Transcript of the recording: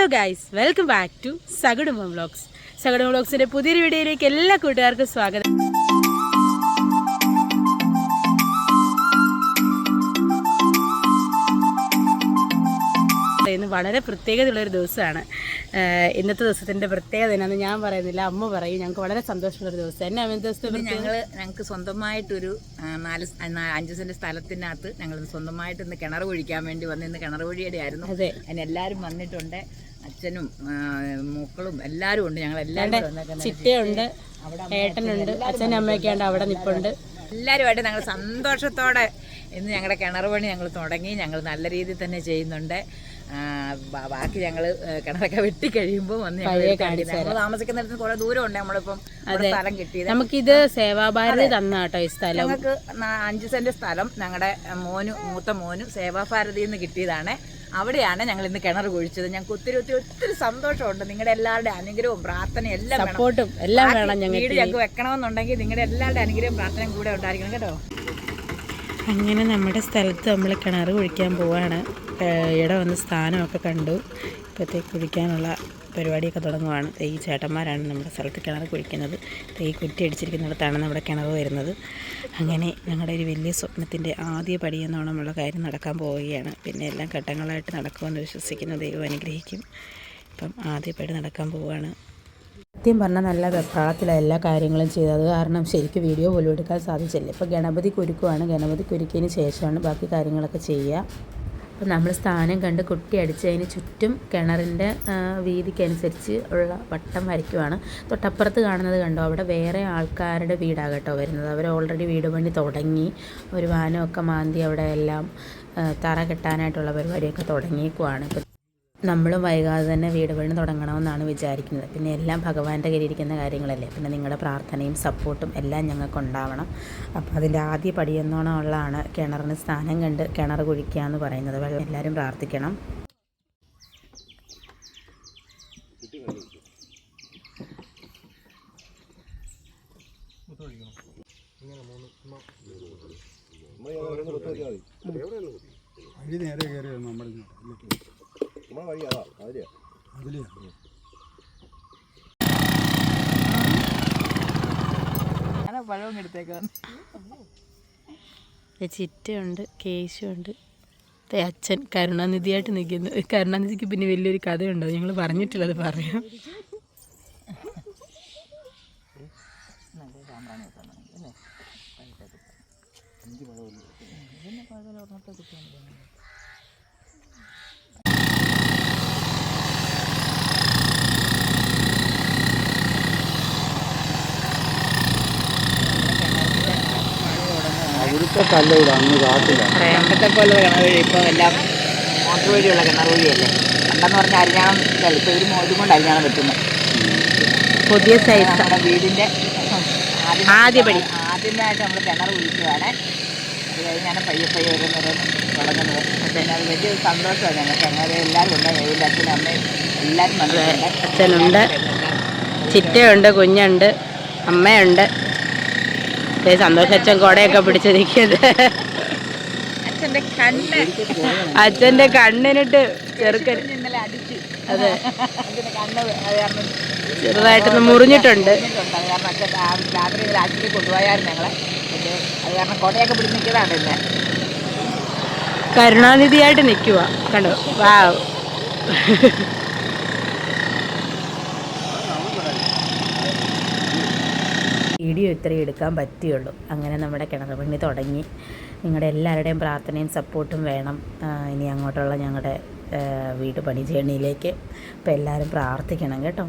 Hello guys welcome back to Sakudumbam vlogs Sakudumbam വ്ളോഗ്സിന്റെ പുതിയൊരു വീഡിയോയിലേക്ക് എല്ലാ കൂട്ടുകാർക്കും സ്വാഗതം. വളരെ പ്രത്യേകതയുള്ള ഒരു ദിവസമാണ്. ഇന്നത്തെ ദിവസത്തിന്റെ പ്രത്യേകത എന്നാന്ന് ഞാൻ പറയുന്നില്ല അമ്മ പറയും ഞങ്ങൾക്ക് വളരെ സന്തോഷമുള്ള ഒരു ദിവസം. എന്നെ അമ്മ ദിവസത്തെ ഞങ്ങൾ ഞങ്ങൾക്ക് സ്വന്തമായിട്ടൊരു നാല് അഞ്ചു സെന്റ് സ്ഥലത്തിനകത്ത് ഞങ്ങൾ സ്വന്തമായിട്ട് ഇന്ന് കിണർ കുഴിക്കാൻ വേണ്ടി വന്ന് ഇന്ന് കിണർ കുഴിയുടെ ആയിരുന്നു അതെ. അതിന് എല്ലാവരും വന്നിട്ടുണ്ട്. അച്ഛനും മക്കളും എല്ലാവരും ഉണ്ട്. ഞങ്ങൾ എല്ലാവരും. ചിറ്റയുണ്ട് ഏട്ടനുണ്ട് അച്ഛനും അമ്മയൊക്കെ ഉണ്ട് അവിടെ നിപ്പുണ്ട്. എല്ലാവരുമായിട്ട് ഞങ്ങൾ സന്തോഷത്തോടെ ഇന്ന് ഞങ്ങളുടെ കിണർ പണി ഞങ്ങൾ തുടങ്ങി. ഞങ്ങൾ നല്ല രീതിയിൽ തന്നെ ചെയ്യുന്നുണ്ട്. ബാക്കി ഞങ്ങൾ കിണറൊക്കെ വെട്ടി കഴിയുമ്പോൾ വന്ന് ഞങ്ങൾ താമസിക്കുന്നിടത്ത് കുറെ ദൂരം ഉണ്ട്. നമ്മളിപ്പം സ്ഥലം കിട്ടിയത്. നമുക്കിത് സേവാഭാരതി തന്ന കേട്ടോ ഈ സ്ഥലം. ഞങ്ങൾക്ക് അഞ്ച് സെന്റ് സ്ഥലം ഞങ്ങളുടെ മോനു മൂത്ത മോനു സേവാഭാരതിയിൽ നിന്ന് കിട്ടിയതാണ്. അവിടെയാണ് ഞങ്ങൾ ഇന്ന് കിണർ കുഴിച്ചത്. ഞങ്ങൾക്ക് ഒത്തിരി ഒത്തിരി ഒത്തിരി സന്തോഷമുണ്ട്. നിങ്ങളുടെ എല്ലാവരുടെ അനുഗ്രഹവും പ്രാർത്ഥന എല്ലാം സപ്പോർട്ടും എല്ലാം വേണം വീട് ഞങ്ങൾക്ക് വെക്കണമെന്നുണ്ടെങ്കിൽ നിങ്ങളുടെ എല്ലാവരുടെ അനുഗ്രഹവും പ്രാർത്ഥനയും കൂടെ ഉണ്ടായിരിക്കണം. കേട്ടോ? അങ്ങനെ നമ്മുടെ സ്ഥലത്ത് നമ്മൾ കിണർ കുഴിക്കാൻ പോവാണ്. ഇട വന്ന് സ്ഥാനമൊക്കെ കണ്ടു. ഇപ്പോഴത്തേക്ക് കുഴിക്കാനുള്ള പരിപാടിയൊക്കെ തുടങ്ങുവാണ്. ഈ ചേട്ടന്മാരാണ് നമ്മുടെ സ്ഥലത്ത് കിണർ കുഴിക്കുന്നത്. തൈ കുറ്റി അടിച്ചിരിക്കുന്നിടത്താണ് നമ്മുടെ കിണർ വരുന്നത്. അങ്ങനെ ഞങ്ങളുടെ ഒരു വലിയ സ്വപ്നത്തിന്റെ ആദ്യ പടി എന്നോണമുള്ള കാര്യം നടക്കാൻ പോവുകയാണ്. പിന്നെ എല്ലാം ഘട്ടങ്ങളായിട്ട് നടക്കുമെന്ന് വിശ്വസിക്കുന്ന. ദൈവം അനുഗ്രഹിക്കും. ഇപ്പം ആദ്യ പടി നടക്കാൻ പോവുകയാണ്. സത്യം പറഞ്ഞാൽ നല്ല വെപ്രാളത്തിലാണ് എല്ലാ കാര്യങ്ങളും ചെയ്തത്. കാരണം ശരിക്കും വീഡിയോ പോലും എടുക്കാൻ സാധിച്ചില്ല. ഇപ്പോൾ ഗണപതി കുരുക്കുവാണ്. ഗണപതി കുരുക്കിന് ശേഷമാണ് ബാക്കി കാര്യങ്ങളൊക്കെ ചെയ്യുക. അപ്പോൾ നമ്മൾ സ്ഥാനം കണ്ട് കുട്ടി അടിച്ചതിന് ചുറ്റും കിണറിന്റെ വീതിക്കനുസരിച്ച് ഉള്ള വട്ടം വരയ്ക്കുവാണ്. തൊട്ടപ്പുറത്ത് കാണുന്നത് കണ്ടോ? അവിടെ വേറെ ആൾക്കാരുടെ വീടാകട്ടോ വരുന്നത്. അവർ ഓൾറെഡി വീട് പണി തുടങ്ങി. ഒരു വാനമൊക്കെ മാന്തി അവിടെ എല്ലാം തറ കെട്ടാനായിട്ടുള്ള പരിപാടിയൊക്കെ തുടങ്ങിയേക്കുവാണ്. ഇപ്പോൾ നമ്മളും വൈകാതെ തന്നെ വീട് പണി തുടങ്ങണമെന്നാണ് വിചാരിക്കുന്നത്. പിന്നെ എല്ലാം ഭഗവാന്റെ കയ്യിലിരിക്കുന്ന കാര്യങ്ങളല്ലേ. പിന്നെ നിങ്ങളുടെ പ്രാർത്ഥനയും സപ്പോർട്ടും എല്ലാം ഞങ്ങൾക്ക് ഉണ്ടാവണം അപ്പോൾ അതിന്റെ ആദ്യ പടിയെന്നോണം ഉള്ളതാണ് കിണറിന് സ്ഥാനം കണ്ട് കിണർ കുഴിക്കുക എന്ന് പറയുന്നത്. വെള്ളം എല്ലാവരും പ്രാർത്ഥിക്കണം. നേരെ കയറി വന്നു നമ്മളിങ്ങോട്ട് അതിലെയാ അങ്ങനെ പഴവും എടുത്തേക്കാണ് ചിറ്റയുണ്ട് കേശുണ്ട് അച്ഛൻ കരുണാനിധിയായിട്ട് നിൽക്കുന്നു. കരുണാനിധിക്ക് പിന്നെ വലിയൊരു കഥയുണ്ടോ? ഞങ്ങൾ പറഞ്ഞിട്ടില്ലത് പറയാം. അവിടുത്തെ കല്ല് ഇവിടെ അങ്ങ് കാട്ടില്ല പണ്ടത്തെ പോലെ കിണർ വഴി ഇപ്പോൾ എല്ലാം മോട്ടർ വഴിയുള്ള കിണർ വഴിയല്ലേ പണ്ടെന്ന് പറഞ്ഞാൽ അരിഞ്ഞാണം ഇപ്പോൾ ഒരു മോതും കൊണ്ട് അരിഞ്ഞാണം വെട്ടുന്നത് പുതിയ സൈസ് നമ്മുടെ വീടിന്റെ ആദ്യ പടി. ആദ്യമായിട്ട് നമ്മൾ കിണർ കുഴിക്കുകയാണ് അത് കഴിഞ്ഞാണ് പയ്യെ പയ്യെ ഓരോന്നോരോന്ന് തുടങ്ങുന്നത്. പിന്നെ അത് വലിയൊരു സന്തോഷമാണ് ഞങ്ങൾക്ക്. അങ്ങനെ എല്ലാവരും ഉണ്ട് വീട്ടിൽ അച്ഛനും അമ്മയും എല്ലാവരും അച്ഛനുണ്ട് ചിറ്റയുണ്ട് കുഞ്ഞുണ്ട് അമ്മയുണ്ട്. ദേ സന്തോഷ് അച്ഛൻ കുടയൊക്കെ പിടിച്ച് നിൽക്കുന്നത്. അച്ഛന്റെ കണ്ണിനിട്ട് ചെറുക്കൻ അതെ. ചെറുതായിട്ടൊന്ന് മുറിഞ്ഞിട്ടുണ്ട്. പറഞ്ഞിട്ടുണ്ട്. അത് കാരണം അച്ഛൻ രാ- രാത്രി ആശുപത്രി കൊണ്ടുപോയായിരുന്നു ഞങ്ങളെ. പക്ഷേ അത് കാരണം കൊടയൊക്കെ പിടിച്ച് നിൽക്കുന്നതാണ് ഇന്ന്. കരുണാനിധിയായിട്ട് നിൽക്കുക കണ്ടോ? വാവ്. വീഡിയോ ഇത്രയും എടുക്കാൻ പറ്റുകയുള്ളൂ അങ്ങനെ നമ്മുടെ കിണർ പണി തുടങ്ങി. നിങ്ങളുടെ എല്ലാവരുടെയും പ്രാർത്ഥനയും സപ്പോർട്ടും വേണം. ഇനി അങ്ങോട്ടുള്ള ഞങ്ങളുടെ വീട് പണി ജേണിയിലേക്ക് അപ്പോൾ എല്ലാവരും പ്രാർത്ഥിക്കണം കേട്ടോ.